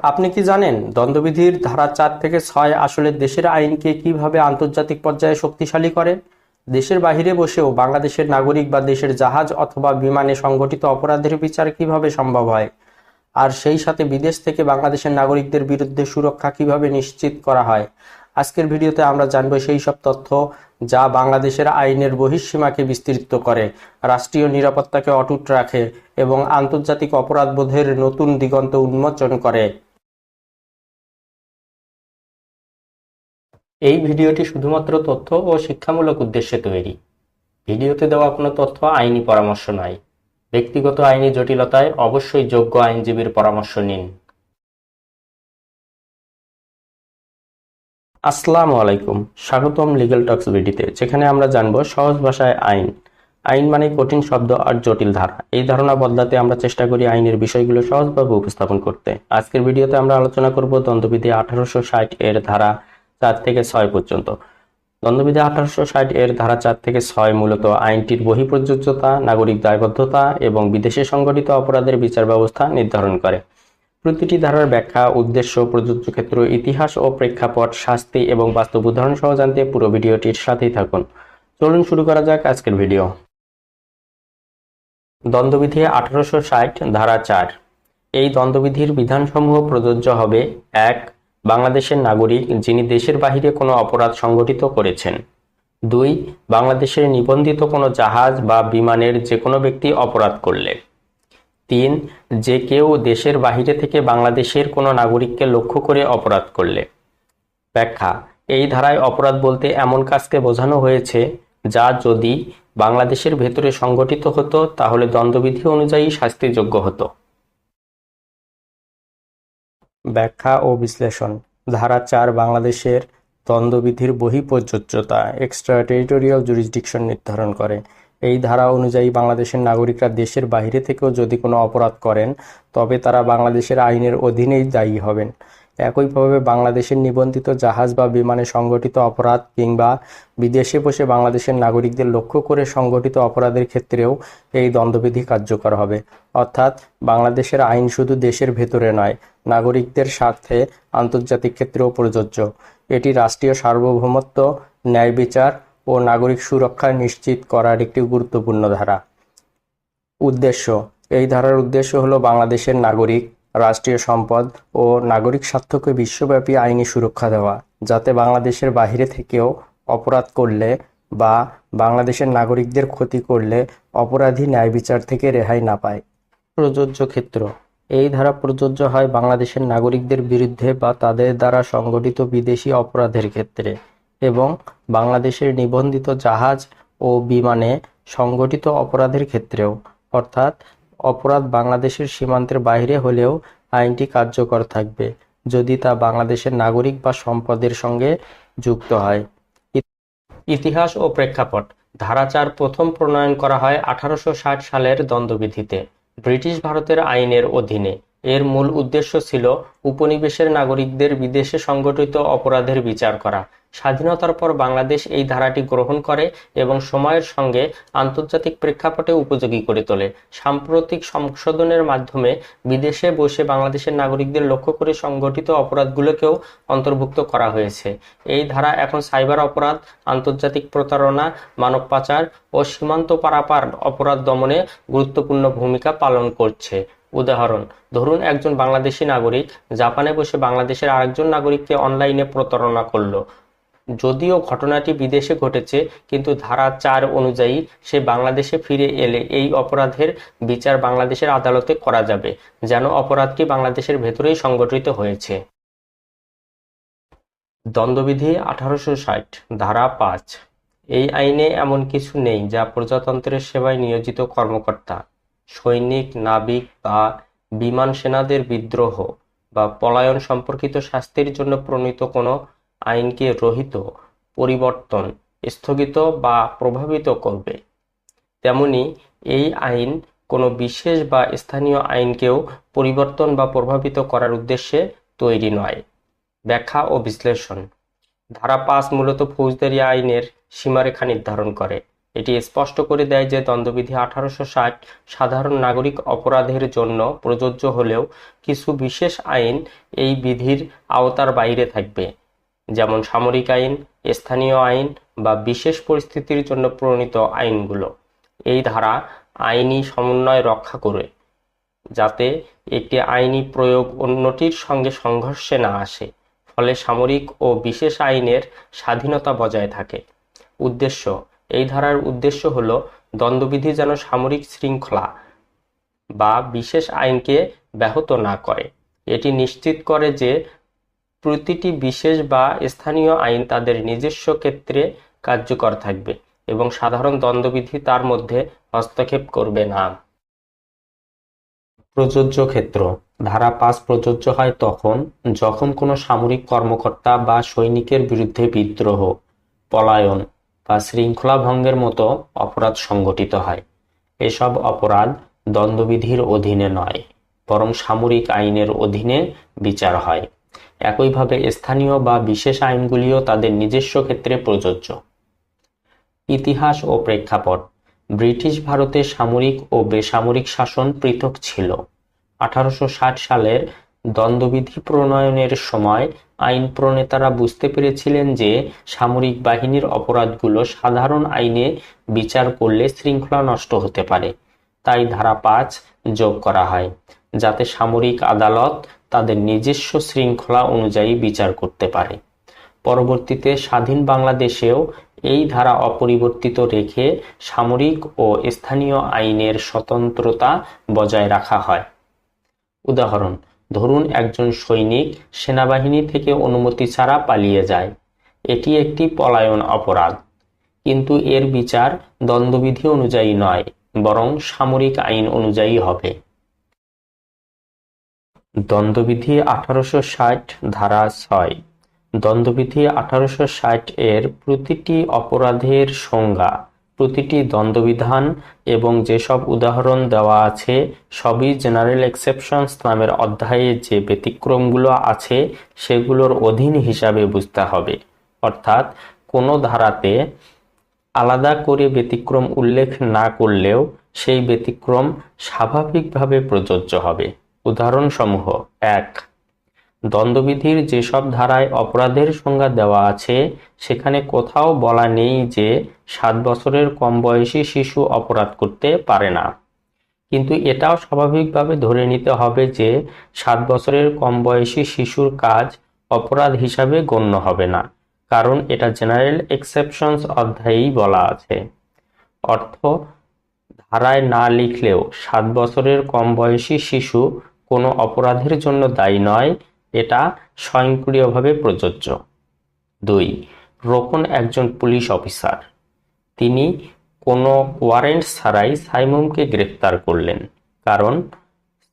আপনি কি জানেন, দ্বন্দ্ববিধির ধারা চার থেকে ছয় আসলে দেশের আইনকে কীভাবে আন্তর্জাতিক পর্যায়ে শক্তিশালী করে? দেশের বাহিরে বসেও বাংলাদেশের নাগরিক বা দেশের জাহাজ অথবা বিমানে সংগঠিত অপরাধের বিচার কীভাবে সম্ভব হয়? আর সেই সাথে বিদেশ থেকে বাংলাদেশের নাগরিকদের বিরুদ্ধে সুরক্ষা কীভাবে নিশ্চিত করা হয়? আজকের ভিডিওতে আমরা জানব সেই সব তথ্য যা বাংলাদেশের আইনের বহিঃসীমাকে বিস্তৃত করে, রাষ্ট্রীয় নিরাপত্তাকে অটুট রাখে এবং আন্তর্জাতিক অপরাধবোধের নতুন দিগন্ত উন্মোচন করে। এই ভিডিওটি শুধুমাত্র তথ্য ও শিক্ষামূলক উদ্দেশ্যে তৈরি। ভিডিওতে দেওয়া কোনো তথ্য আইনি পরামর্শ নয়। ব্যক্তিগত আইনি জটিলতায় অবশ্যই যোগ্য আইনজীবীর পরামর্শ নিন। আসসালামু আলাইকুম, স্বাগতম লিগ্যাল টক্স ভিডিতে যেখানে আমরা জানব সহজ ভাষায় আইন। আইন মানে কঠিন শব্দ আর জটিল ধারা। এই ধারণা বদলাতে আমরা চেষ্টা করি আইনের বিষয়গুলো সহজভাবে উপস্থাপন করতে। আজকের ভিডিওতে আমরা আলোচনা করব দ্বন্দ্ববিধি আঠারোশো ষাট এর ধারা চার থেকে ছয় পর্যন্ত। দ্বন্দ্ববিধি আঠারোশো ষাট এর ধারা চার থেকে ছয় মূলত আইনটির বহিঃপ্রযোজ্যতা, নাগরিক দায়বদ্ধতা এবং বিদেশে সংগঠিত অপরাধের বিচার ব্যবস্থা নির্ধারণ করে। প্রতিটি ধারার ব্যাখ্যা, উদ্দেশ্য, প্রযোজ্য ক্ষেত্র, ইতিহাস ও প্রেক্ষাপট, শাস্তি এবং বাস্তব উদাহরণ সহ জানতে পুরো ভিডিওটির সাথেই থাকুন। চলুন শুরু করা যাক আজকের ভিডিও। দ্বন্দ্ববিধি আঠারোশো ষাট ধারা চার। এই দ্বন্দ্ববিধির বিধানসমূহ প্রযোজ্য হবে, এক বাংলাদেশের নাগরিক যিনি দেশের বাহিরে কোনো অপরাধ সংগঠিত করেছেন। দুই, বাংলাদেশের নিবন্ধিত কোনো জাহাজ বা বিমানের যে কোনো ব্যক্তি অপরাধ করলে। তিন, যে কেউ দেশের বাহিরে থেকে বাংলাদেশের কোনো নাগরিককে লক্ষ্য করে অপরাধ করলে। ব্যাখ্যা, এই ধারায় অপরাধ বলতে এমন কাজকে বোঝানো হয়েছে যা যদি বাংলাদেশের ভেতরে সংগঠিত হতো, তাহলে দ্বন্দ্ববিধি অনুযায়ী শাস্তিযোগ্য হতো। ব্যাখ্যা ও বিশ্লেষণ। ধারা চার, বাংলাদেশের দ্বন্দ্ববিধির বহিঃপ্রযোজ্যতা এক্সট্রা টেরিটোরিয়াল জুরিসডিকশন নির্ধারণ করে। এই ধারা অনুযায়ী বাংলাদেশের নাগরিকরা দেশের বাইরে থেকেও যদি কোনো অপরাধ করেন, তবে তারা বাংলাদেশের আইনের অধীনেই দায়ী হবেন। একইভাবে বাংলাদেশের নিবন্ধিত জাহাজ বা বিমানে সংগঠিত অপরাধ কিংবা বিদেশে বসে বাংলাদেশের নাগরিকদের লক্ষ্য করে সংগঠিত অপরাধের ক্ষেত্রেও এই দ্বন্দ্ববিধি কার্যকর হবে। অর্থাৎ বাংলাদেশের আইন শুধু দেশের ভেতরে নয়, নাগরিকদের স্বার্থে আন্তর্জাতিক ক্ষেত্রেও প্রযোজ্য। এটি রাষ্ট্রীয় সার্বভৌমত্ব, ন্যায় বিচার ও নাগরিক সুরক্ষা নিশ্চিত করার একটি গুরুত্বপূর্ণ ধারা। উদ্দেশ্য, এই ধারার উদ্দেশ্য হলো বাংলাদেশের নাগরিক রাষ্ট্রীয় সম্পদ ও নাগরিক স্বার্থকে বিশ্বব্যাপী আইনি সুরক্ষা দেওয়া, যাতে বাংলাদেশের বাহিরে থেকেও অপরাধ করলে বা বাংলাদেশের নাগরিকদের ক্ষতি করলে অপরাধী ন্যায় বিচার থেকে রেহাই না পায়। প্রযোজ্য ক্ষেত্র, এই ধারা প্রযোজ্য হয় বাংলাদেশের নাগরিকদের বিরুদ্ধে বা তাদের দ্বারা সংগঠিত বিদেশি অপরাধের ক্ষেত্রে এবং বাংলাদেশের নিবন্ধিত জাহাজ ও বিমানে সংগঠিত অপরাধের ক্ষেত্রেও, অর্থাৎ অপরাধ বাংলাদেশের সীমান্তের বাইরে হলেও আইনটি কার্যকর থাকবে, যদি তা বাংলাদেশের নাগরিক বা সম্পদের সঙ্গে যুক্ত হয়। ইতিহাস ও প্রেক্ষাপট। ধারা চার প্রথম প্রণয়ন করা হয় আঠারোশো ষাট সালের দ্বন্দ্ববিধিতে। ব্রিটিশ ভারতের আইনের অধীনে। এর মূল উদ্দেশ্য ছিল উপনিবেশের নাগরিকদের বিদেশে সংগঠিত অপরাধের বিচার করা। স্বাধীনতার পর বাংলাদেশ এই ধারাটি গ্রহণ করে এবং সময়ের সঙ্গে আন্তর্জাতিক প্রেক্ষাপটে উপযোগী করে তোলে। সাম্প্রতিক সংশোধনের মাধ্যমে বিদেশে বসে বাংলাদেশের নাগরিকদের লক্ষ্য করে সংগঠিত অপরাধগুলোকেও অন্তর্ভুক্ত করা হয়েছে। এই ধারা এখন সাইবার অপরাধ, আন্তর্জাতিক প্রতারণা, মানব পাচার ও সীমান্ত পারাপার অপরাধ দমনে গুরুত্বপূর্ণ ভূমিকা পালন করছে। উদাহরণ, ধরুন একজন বাংলাদেশি নাগরিক জাপানে বসে বাংলাদেশের আরেকজন নাগরিককে অনলাইনে প্রতারণা করল। যদিও ঘটনাটি বিদেশে ঘটেছে, কিন্তু ধারা চার অনুযায়ী সে বাংলাদেশে ফিরে এলে এই অপরাধের বিচার বাংলাদেশের আদালতে করা যাবে, যেন অপরাধটি বাংলাদেশের ভেতরেই সংগঠিত হয়েছে। দ্বন্দ্ববিধি আঠারোশো ষাট, ধারা পাঁচ। এই আইনে এমন কিছু নেই যা প্রজাতন্ত্রের সেবায় নিয়োজিত কর্মকর্তা, সৈনিক, নাবিক বা বিমান সেনাদের বিদ্রোহ বা পলায়ন সম্পর্কিত শাস্তির জন্য প্রণীত কোনো আইনকে রহিত, পরিবর্তন, স্থগিত বা প্রভাবিত করবে। তেমনি এই আইন কোনো বিশেষ বা স্থানীয় আইনকেও পরিবর্তন বা প্রভাবিত করার উদ্দেশ্যে তৈরি নয়। ব্যাখ্যা ও বিশ্লেষণ। ধারা পাঁচ মূলত ফৌজদারি আইনের সীমারেখা নির্ধারণ করে। এটি স্পষ্ট করে দেয় যে দণ্ডবিধি আঠারোশো ষাট সাধারণ নাগরিক অপরাধের জন্য প্রযোজ্য হলেও কিছু বিশেষ আইন এই বিধির আওতার বাইরে থাকবে। যেমন সামরিক আইন, স্থানীয় আইন বা বিশেষ পরিস্থিতির জন্য প্রণীত আইনগুলো। এই ধারা আইনি সমন্বয় রক্ষা করে, যাতে একটি আইনি প্রয়োগ অন্যটির সঙ্গে সংঘর্ষে না আসে, ফলে সামরিক ও বিশেষ আইনের স্বাধীনতা বজায় থাকে। উদ্দেশ্য, এই ধারার উদ্দেশ্য হল দ্বন্দ্ববিধি যেন সামরিক শৃঙ্খলা বা বিশেষ আইনকে ব্যাহত না করে। এটি নিশ্চিত করে যে প্রতিটি বিশেষ বা স্থানীয় আইন তাদের নিজস্ব ক্ষেত্রে কার্যকর থাকবে এবং সাধারণ দ্বন্দ্ববিধি তার মধ্যে হস্তক্ষেপ করবে না। প্রযোজ্য ক্ষেত্র। ধারা পাঁচ প্রযোজ্য হয় তখন, যখন কোনো সামরিক কর্মকর্তা বা সৈনিকের বিরুদ্ধে বিদ্রোহ, পলায়ন বা শৃঙ্খলা ভঙ্গের মতো অপরাধ সংঘটিত হয়। এসব অপরাধ দ্বন্দ্ববিধির অধীনে নয়, বরং সামরিক আইনের অধীনে বিচার হয়। একইভাবে স্থানীয় বা বিশেষ আইনগুলিও তাদের নিজস্ব ক্ষেত্রে প্রযোজ্য। ইতিহাস ও প্রেক্ষাপট। ব্রিটিশ ভারতে সামরিক ও বেসামরিক শাসন পৃথক ছিল। আঠারোশো সালের দ্বন্দ্ববিধি প্রণয়নের সময় আইন প্রণেতারা বুঝতে পেরেছিলেন যে সামরিক বাহিনীর অপরাধগুলো সাধারণ আইনে বিচার করলে শৃঙ্খলা নষ্ট হতে পারে। তাই ধারা পাঁচ যোগ করা হয়, যাতে সামরিক আদালত তাদের নিজস্ব শৃঙ্খলা অনুযায়ী বিচার করতে পারে। পরবর্তীতে স্বাধীন বাংলাদেশেও এই ধারা অপরিবর্তিত রেখে সামরিক ও স্থানীয় আইনের স্বতন্ত্রতা বজায় রাখা হয়। উদাহরণ, ধরুন একজন সৈনিক সেনাবাহিনী থেকে অনুমতি ছাড়া পালিয়ে যায়। এটি একটি পলায়ন অপরাধ। কিন্তু এর বিচার দ্বন্দ্ববিধি অনুযায়ী নয়, বরং সামরিক আইন অনুযায়ী হবে। দ্বন্দ্ববিধি আঠারোশো ষাট ধারা ছয়। দ্বন্দ্ববিধি আঠারোশো ষাট এর প্রতিটি অপরাধের সংজ্ঞা, প্রতিটি দ্বন্দ্ববিধান এবং যেসব উদাহরণ দেওয়া আছে সবই জেনারেল এক্সেপশনস নামের অধ্যায়ে যে ব্যতিক্রমগুলো আছে সেগুলোর অধীন হিসাবে বুঝতে হবে। অর্থাৎ কোনো ধারাতে আলাদা করে ব্যতিক্রম উল্লেখ না করলেও সেই ব্যতিক্রম স্বাভাবিকভাবে প্রযোজ্য হবে। উদাহরণসমূহ এক। দ্বন্দ্ববিধির যেসব ধারায় অপরাধের সংজ্ঞা দেওয়া আছে, সেখানে কোথাও বলা নেই যে সাত বছরের কম বয়সী শিশু অপরাধ করতে পারে না। কিন্তু এটাও স্বাভাবিকভাবে ধরে নিতে হবে যে সাত বছরের কম বয়সী শিশুর কাজ অপরাধ হিসাবে গণ্য হবে না, কারণ এটা জেনারেল এক্সেপশনস অধ্যায়েই বলা আছে। অর্থ, ধারায় না লিখলেও সাত বছরের কম বয়সী শিশু কোনো অপরাধের জন্য দায়ী নয়, এটা স্বয়ংক্রিয়ভাবে প্রযোজ্য। দুই, রোকন একজন পুলিশ অফিসার। তিনি কোনো ওয়ারেন্ট ছাড়াই সাইমুমকে গ্রেফতার করলেন, কারণ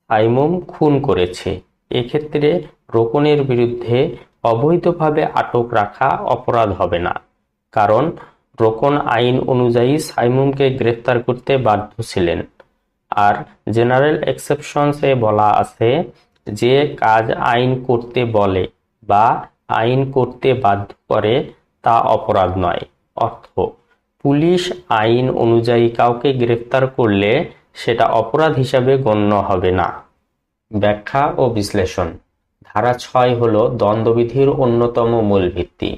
সাইমুম খুন করেছে। এক্ষেত্রে রোকনের বিরুদ্ধে অবৈধভাবে আটক রাখা অপরাধ হবে না, কারণ রোকন আইন অনুযায়ী সাইমুমকে গ্রেফতার করতে বাধ্য ছিলেন। আর জেনারেল এক্সেপশনসে বলা আছে যে কাজ আইন করতে বলে বা আইন করতে বাধ্য করে তা অপরাধ নয়। অর্থ, পুলিশ আইন অনুযায়ী কাউকে গ্রেফতার করলে সেটা অপরাধ হিসাবে গণ্য হবে না। ব্যাখ্যা ও বিশ্লেষণ, ধারা ছয় হল দ্বন্দ্ববিধির অন্যতম মূল ভিত্তি।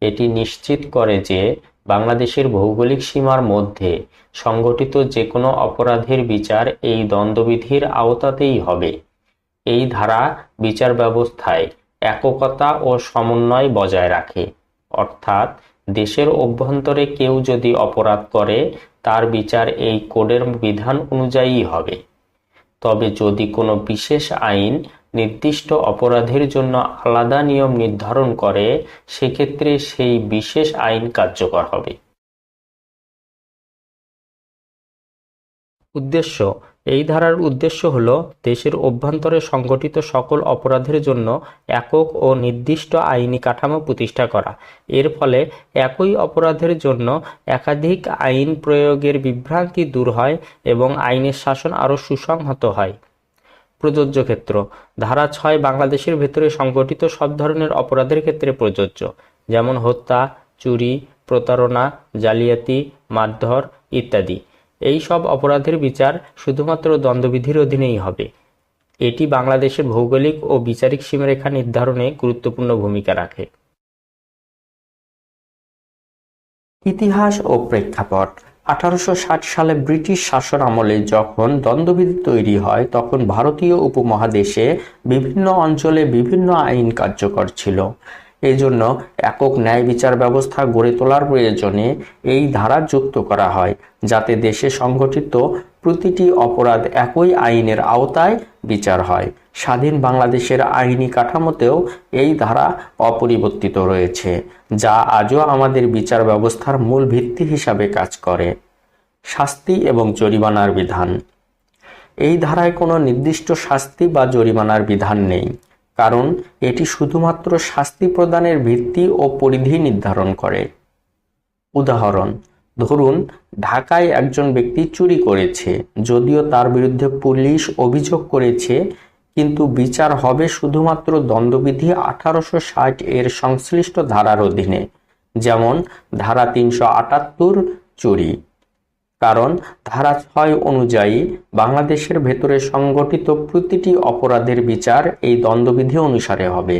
এটি নিশ্চিত করে যে বাংলাদেশের ভৌগোলিক সীমার মধ্যে সংগঠিত যে কোনো অপরাধের বিচার এই দ্বন্দ্ববিধির আওতাতেই হবে। এই ধারা বিচার ব্যবস্থায় এককতা ও সমন্বয় বজায় রাখে। অর্থাৎ দেশের অভ্যন্তরে কেউ যদি অপরাধ করে, তার বিচার এই কোডের বিধান অনুযায়ী হবে। তবে যদি কোনো বিশেষ আইন নির্দিষ্ট অপরাধের জন্য আলাদা নিয়ম নির্ধারণ করে, সেক্ষেত্রে সেই বিশেষ আইন কার্যকর হবে। উদ্দেশ্য। এই ধারার উদ্দেশ্য হল, দেশের অভ্যন্তরে সংগঠিত সকল অপরাধের জন্য একক ও নির্দিষ্ট আইনি কাঠামো প্রতিষ্ঠা করা। এর ফলে একই অপরাধের জন্য একাধিক আইন প্রয়োগের বিভ্রান্তি দূর হয় এবং আইনের শাসন আরও সুসংহত হয়। প্রযোজ্য ক্ষেত্র। ধারা ছয়, বাংলাদেশের ভেতরে সংগঠিত সব ধরনের অপরাধের ক্ষেত্রে প্রযোজ্য, যেমন হত্যা, চুরি, প্রতারণা, জালিয়াতি, মারধর ইত্যাদি। এই সব অপরাধের বিচার শুধুমাত্র দণ্ডবিধির অধীনেই হবে। এটি বাংলাদেশের ভৌগোলিক ও বিচারিক সীমারেখা নির্ধারণে গুরুত্বপূর্ণ ভূমিকা রাখে। ইতিহাস ও প্রেক্ষাপট আঠারোশো ষাট সালে ব্রিটিশ শাসন আমলে যখন দ্বন্দ্ববিধি তৈরি হয়, তখন ভারতীয় উপমহাদেশে বিভিন্ন অঞ্চলে বিভিন্ন আইন কার্যকর ছিল। এই জন্য একক ন্যায় বিচার ব্যবস্থা গড়ে তোলার প্রয়োজনে এই ধারা যুক্ত করা হয়, যাতে দেশে সংঘটিত প্রতিটি অপরাধ একই আইনের আওতায় বিচার হয়। স্বাধীন বাংলাদেশের আইনি কাঠামোতেও এই ধারা অপরিবর্তিত রয়েছে, যা আজও আমাদের বিচার ব্যবস্থার মূল ভিত্তি হিসাবে কাজ করে। শাস্তি এবং জরিমানার বিধান। এই ধারায় কোনো নির্দিষ্ট শাস্তি বা জরিমানার বিধান নেই। কারণ এটি শুধুমাত্র শাস্তি প্রদানের ভিত্তি ও পরিধি নির্ধারণ করে। উদাহরণ, ধরুন, ঢাকায় একজন ব্যক্তি চুরি করেছে, যদিও তার বিরুদ্ধে পুলিশ অভিযোগ করেছে, কিন্তু বিচার হবে শুধুমাত্র দণ্ডবিধি আঠারোশো ষাট এর সংশ্লিষ্ট ধারার অধীনে, যেমন ধারা তিনশো আটাত্তর চুরি। কারণ ধারা ছয় অনুযায়ী বাংলাদেশের ভেতরে সংগঠিত প্রতিটি অপরাধের বিচার এই দ্বন্দ্ববিধি অনুসারে হবে।